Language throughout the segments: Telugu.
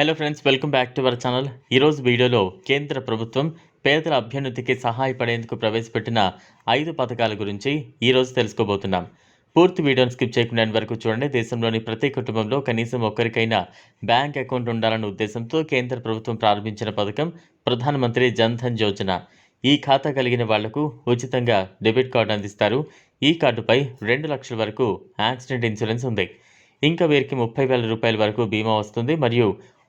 Hello friends welcome back to our channel ఈరోజు వీడియోలో కేంద్ర ప్రభుత్వం పేదల అభ్యున్నతికి సహాయపడేందుకు ప్రవేశపెట్టిన ఐదు పథకాల గురించి ఈరోజు తెలుసుకోబోతున్నాం. పూర్తి వీడియోని స్కిప్ చేయకుండా వరకు చూడండి. దేశంలోని ప్రతి కుటుంబంలో కనీసం ఒక్కరికైనా బ్యాంక్ అకౌంట్ ఉండాలన్న ఉద్దేశంతో కేంద్ర ప్రభుత్వం ప్రారంభించిన పథకం ప్రధానమంత్రి జన్ ధన్ యోజన. ఈ ఖాతా కలిగిన వాళ్ళకు ఉచితంగా డెబిట్ కార్డు అందిస్తారు. ఈ కార్డుపై రెండు లక్షల వరకు యాక్సిడెంట్ ఇన్సూరెన్స్ ఉంది. ఇంకా వీరికి ముప్పై వేల రూపాయల వరకు బీమా వస్తుంది. మరియు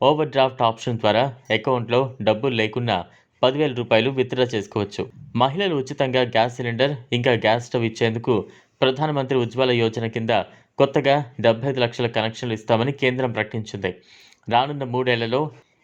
ఓవర్ డ్రాఫ్ట్ ఆప్షన్ ద్వారా అకౌంట్లో డబ్బులు లేకున్నా పదివేల రూపాయలు విత్డ్రా చేసుకోవచ్చు. మహిళలు ఉచితంగా గ్యాస్ సిలిండర్ ఇంకా గ్యాస్ స్టవ్ ఇచ్చేందుకు ప్రధానమంత్రి ఉజ్వల యోజన కింద కొత్తగా డెబ్బై ఐదు లక్షల కనెక్షన్లు ఇస్తామని కేంద్రం ప్రకటించింది. రానున్న మూడేళ్ళలో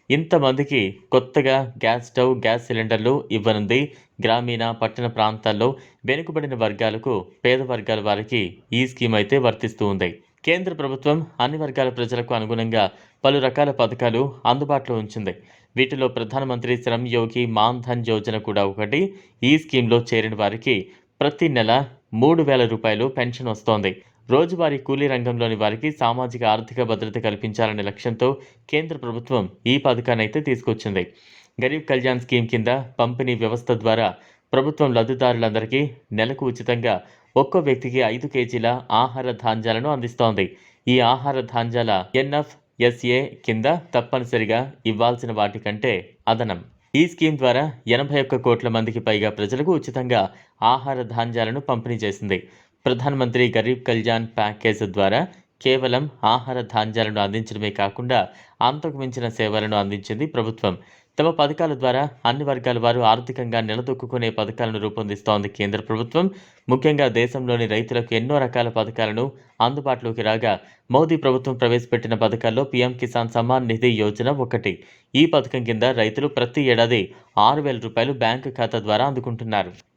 ఇంతమందికి కొత్తగా గ్యాస్ స్టవ్ గ్యాస్ సిలిండర్లు ఇవ్వనుంది. గ్రామీణ పట్టణ ప్రాంతాల్లో వెనుకబడిన వర్గాలకు పేద వర్గాల వారికి ఈ స్కీమ్ అయితే వర్తిస్తూ ఉంది. కేంద్ర ప్రభుత్వం అన్ని వర్గాల ప్రజలకు అనుగుణంగా పలు రకాల పథకాలు అందుబాటులో ఉంచింది. వీటిలో ప్రధానమంత్రి శ్రమ్ యోగి మాన్ ధన్ యోజన కూడా ఒకటి. ఈ స్కీమ్లో చేరిన వారికి ప్రతి నెల మూడు వేల రూపాయలు పెన్షన్ వస్తోంది. రోజువారీ కూలీ రంగంలోని వారికి సామాజిక ఆర్థిక భద్రత కల్పించాలనే లక్ష్యంతో కేంద్ర ప్రభుత్వం ఈ పథకాన్ని అయితే తీసుకొచ్చింది. గరీబ్ కళ్యాణ్ స్కీమ్ కింద పంపిణీ వ్యవస్థ ద్వారా ప్రభుత్వం లబ్ధిదారులందరికీ నెలకు ఉచితంగా ఒక్కో వ్యక్తికి ఐదు కేజీల ఆహార ధాన్యాలను అందిస్తోంది. ఈ ఆహార ధాన్యాల ఎన్ఎఫ్ ఎస్ఏ కింద తప్పనిసరిగా ఇవ్వాల్సిన వాటికంటే అదనం. ఈ స్కీమ్ ద్వారా ఎనభై ఒక్క కోట్ల మందికి పైగా ప్రజలకు ఉచితంగా ఆహార ధాన్యాలను పంపిణీ చేసింది. ప్రధానమంత్రి గరీబ్ కళ్యాణ్ ప్యాకేజ్ ద్వారా కేవలం ఆహార ధాన్యాలను అందించడమే కాకుండా అంతకు మించిన సేవలను అందించింది ప్రభుత్వం. తమ పథకాల ద్వారా అన్ని వర్గాల వారు ఆర్థికంగా నిలదొక్కునే పథకాలను రూపొందిస్తోంది కేంద్ర ప్రభుత్వం. ముఖ్యంగా దేశంలోని రైతులకు ఎన్నో రకాల పథకాలను అందుబాటులోకి రాగా మోదీ ప్రభుత్వం ప్రవేశపెట్టిన పథకాల్లో పీఎం కిసాన్ సమ్మాన్ నిధి యోజన ఒకటి. ఈ పథకం కింద రైతులు ప్రతి ఏడాది ఆరు వేల రూపాయలు బ్యాంకు ఖాతా ద్వారా అందుకుంటున్నారు.